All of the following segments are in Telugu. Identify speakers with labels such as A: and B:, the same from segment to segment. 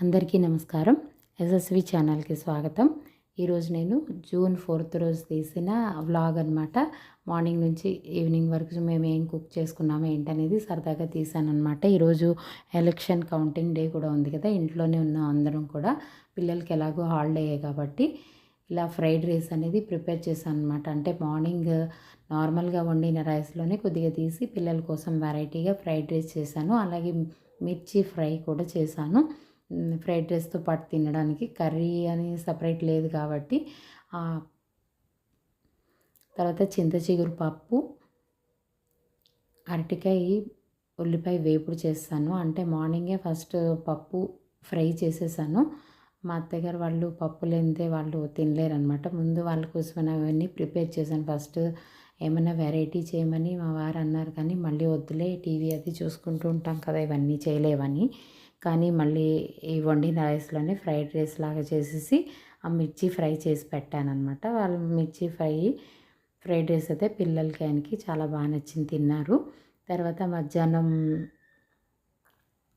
A: అందరికీ నమస్కారం. ఎస్ఎస్వి ఛానల్కి స్వాగతం. ఈరోజు నేను జూన్ ఫోర్త్ రోజు తీసిన వ్లాగ్ అనమాట మార్నింగ్ నుంచి ఈవినింగ్ వరకు మేము ఏం కుక్ చేసుకున్నాము ఏంటనేది సరదాగా తీసాను అనమాట ఈరోజు ఎలక్షన్ కౌంటింగ్ డే కూడా ఉంది కదా ఇంట్లోనే ఉన్న అందరం కూడా. పిల్లలకి ఎలాగో హాలిడే కాబట్టి ఇలా ఫ్రైడ్ రైస్ అనేది ప్రిపేర్ చేశాను అనమాట అంటే మార్నింగ్ నార్మల్గా వండిన రైస్లోనే కొద్దిగా తీసి పిల్లల కోసం వెరైటీగా ఫ్రైడ్ రైస్ చేశాను. అలాగే మిర్చి ఫ్రై కూడా చేశాను. ఫ్రైడ్ రైస్తో పాటు తినడానికి కర్రీ అని సపరేట్ లేదు కాబట్టి తర్వాత చింత చిగురు పప్పు అరటికాయ ఉల్లిపాయ వేపుడు చేస్తాను. అంటే మార్నింగే ఫస్ట్ పప్పు ఫ్రై చేసేసాను. మా అత్తగారు వాళ్ళు పప్పు లేనిదే వాళ్ళు తినలేరు అనమాట ముందు వాళ్ళ కోసం అవన్నీ ప్రిపేర్ చేశాను. ఫస్ట్ ఏమైనా వెరైటీ చేయమని మా వారు అన్నారు కానీ మళ్ళీ వద్దులే టీవీ అది చూసుకుంటూ ఉంటాం కదా ఇవన్నీ చేయలేవని కానీ మళ్ళీ ఈ వండిన రైస్లోనే ఫ్రైడ్ రైస్ లాగా చేసేసి ఆ మిర్చి ఫ్రై చేసి పెట్టాను అనమాట వాళ్ళు మిర్చి ఫ్రై ఫ్రైడ్ రైస్ అయితే పిల్లలకి ఆయనకి చాలా బాగా నచ్చింది తిన్నారు. తర్వాత మధ్యాహ్నం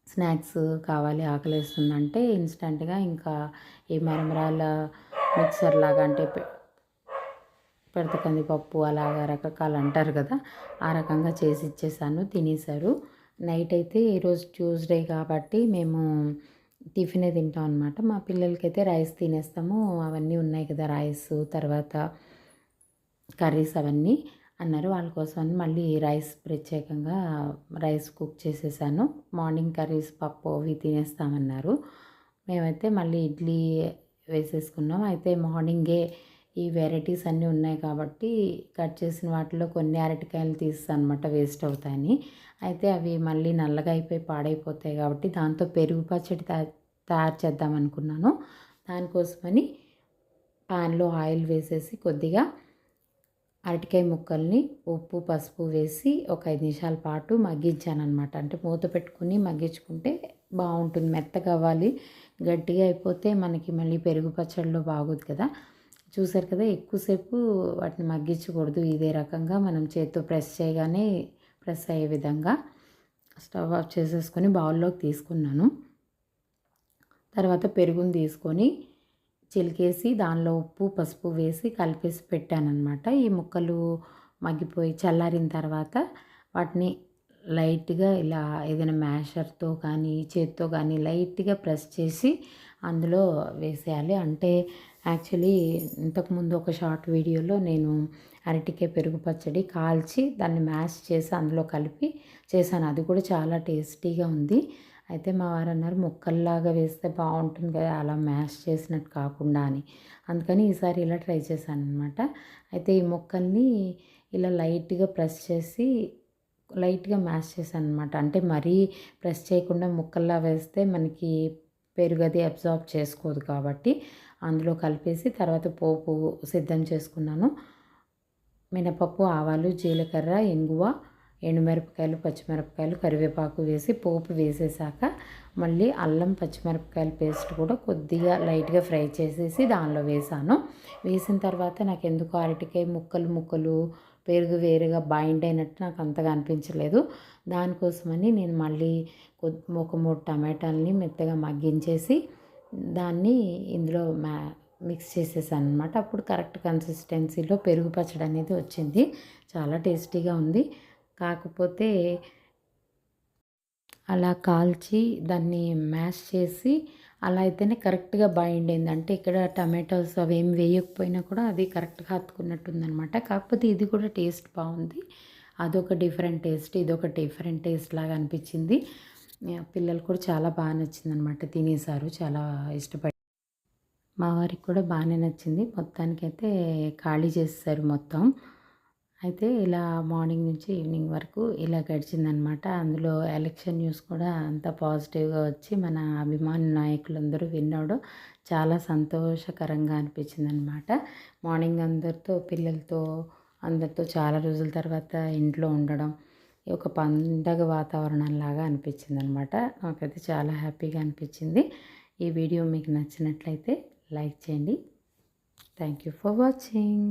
A: స్నాక్స్ కావాలి ఆకలి వేస్తుందంటే ఇన్స్టెంట్గా ఇంకా ఈ మరమరాల మిక్సర్ లాగా అంటే పెడత పప్పు అలాగా రకరకాలు అంటారు కదా ఆ రకంగా చేసి ఇచ్చేసాను తినేశారు. నైట్ అయితే ఈరోజు ట్యూస్డే కాబట్టి మేము టిఫినే తింటాం అనమాట మా పిల్లలకైతే రైస్ తినేస్తాము. అవన్నీ ఉన్నాయి కదా రైస్ తర్వాత కర్రీస్ అవన్నీ అన్నారు. వాళ్ళ కోసం మళ్ళీ రైస్ ప్రత్యేకంగా రైస్ కుక్ చేసేసాను. మార్నింగ్ కర్రీస్ పప్పు అవి తినేస్తామన్నారు. మేమైతే మళ్ళీ ఇడ్లీ వేసేసుకున్నాం. అయితే మార్నింగే ఈ వెరైటీస్ అన్నీ ఉన్నాయి కాబట్టి కట్ చేసిన వాటిలో కొన్ని అరటికాయలు తీస్తాను అనమాట వేస్ట్ అవుతాయని. అయితే అవి మళ్ళీ నల్లగా అయిపోయి పాడైపోతాయి కాబట్టి దాంతో పెరుగు పచ్చడి తయారు చేద్దాం అనుకున్నాను. దానికోసమని ప్యాన్లో ఆయిల్ వేసేసి కొద్దిగా అరటికాయ ముక్కల్ని ఉప్పు పసుపు వేసి ఒక ఐదు నిమిషాల పాటు మగ్గించాను అనమాట అంటే మూత పెట్టుకుని మగ్గించుకుంటే బాగుంటుంది మెత్తగా అవ్వాలి. గట్టిగా అయిపోతే మనకి మళ్ళీ పెరుగు పచ్చడిలో బాగోదు కదా. చూసారు కదా ఎక్కువసేపు వాటిని మగ్గించకూడదు. ఇదే రకంగా మనం చేతితో ప్రెస్ చేయగానే ప్రెస్ అయ్యే విధంగా స్టవ్ ఆఫ్ చేసేసుకొని బౌల్లోకి తీసుకున్నాను. తర్వాత పెరుగుని తీసుకొని చిలికేసి దానిలో ఉప్పు పసుపు వేసి కలిపేసి పెట్టానమాట ఈ ముక్కలు మగ్గిపోయి చల్లారిన తర్వాత వాటిని లైట్గా ఇలా ఏదైనా మ్యాషర్తో కానీ చేత్తో కానీ లైట్గా ప్రెస్ చేసి అందులో వేసేయాలి. అంటే యాక్చువల్లీ ఇంతకుముందు ఒక షార్ట్ వీడియోలో నేను అరటికాయ పెరుగు పచ్చడి కాల్చి దాన్ని మ్యాష్ చేసి అందులో కలిపి చేశాను. అది కూడా చాలా టేస్టీగా ఉంది. అయితే మా వారు అన్నారు ముక్కల్లాగా వేస్తే బాగుంటుంది కదా అలా మ్యాష్ చేసినట్టు కాకుండా అని. అందుకని ఈసారి ఇలా ట్రై చేశాను అనమాట అయితే ఈ ముక్కల్ని ఇలా లైట్గా ప్రెస్ చేసి లైట్గా మ్యాష్ చేశాను అనమాట అంటే మరీ ప్రెస్ చేయకుండా ముక్కల్లా వేస్తే మనకి పెరుగు అది అబ్జార్బ్ చేసుకోదు కాబట్టి అందులో కలిపేసి తర్వాత పోపు సిద్ధం చేసుకున్నాను. మినపప్పు ఆవాలు జీలకర్ర ఇంగువ ఎండుమిరపకాయలు పచ్చిమిరపకాయలు కరివేపాకు వేసి పోపు వేసేసాక మళ్ళీ అల్లం పచ్చిమిరపకాయల పేస్ట్ కూడా కొద్దిగా లైట్గా ఫ్రై చేసేసి దానిలో వేసాను. వేసిన తర్వాత నాకు ఎందుకు అరటికాయ ముక్కలు ముక్కలు పెరుగు వేరుగా బైండ్ అయినట్టు నాకు అంతగా అనిపించలేదు. దానికోసమని నేను మళ్ళీ ఒక మూడు టమాటాలని మెత్తగా మగ్గించేసి దాన్ని ఇందులో మ్యా మిక్స్ చేసేసాను అనమాట అప్పుడు కరెక్ట్ కన్సిస్టెన్సీలో పెరుగు పచ్చడి అనేది వచ్చింది. చాలా టేస్టీగా ఉంది. కాకపోతే అలా కాల్చి దాన్ని మ్యాష్ చేసి అలా అయితేనే కరెక్ట్గా బైండ్ అయింది అంటే ఇక్కడ టమాటోస్ అవి ఏం వేయకపోయినా కూడా అది కరెక్ట్గా హత్తుకున్నట్టుందనమాట కాకపోతే ఇది కూడా టేస్ట్ బాగుంది. అదొక డిఫరెంట్ టేస్ట్ ఇదొక డిఫరెంట్ టేస్ట్ లాగా అనిపించింది. పిల్లలు కూడా చాలా బాగా నచ్చింది అనమాట తినేసారు చాలా ఇష్టపడి మా వారికి కూడా బాగానే నచ్చింది. మొత్తానికైతే ఖాళీ చేస్తారు మొత్తం. అయితే ఇలా మార్నింగ్ నుంచి ఈవినింగ్ వరకు ఇలా గడిచిందనమాట. అందులో ఎలక్షన్ న్యూస్ కూడా అంత పాజిటివ్గా వచ్చి మన అభిమాని నాయకులందరూ విన్నాడు చాలా సంతోషకరంగా అనిపించింది అనమాట మార్నింగ్ అందరితో పిల్లలతో అందరితో చాలా రోజుల తర్వాత ఇంట్లో ఉండడం ఒక పండగ వాతావరణం లాగా అనిపించింది అనమాట నాకైతే చాలా హ్యాపీగా అనిపించింది. ఈ వీడియో మీకు నచ్చినట్లయితే లైక్ చేయండి. Thank you for watching.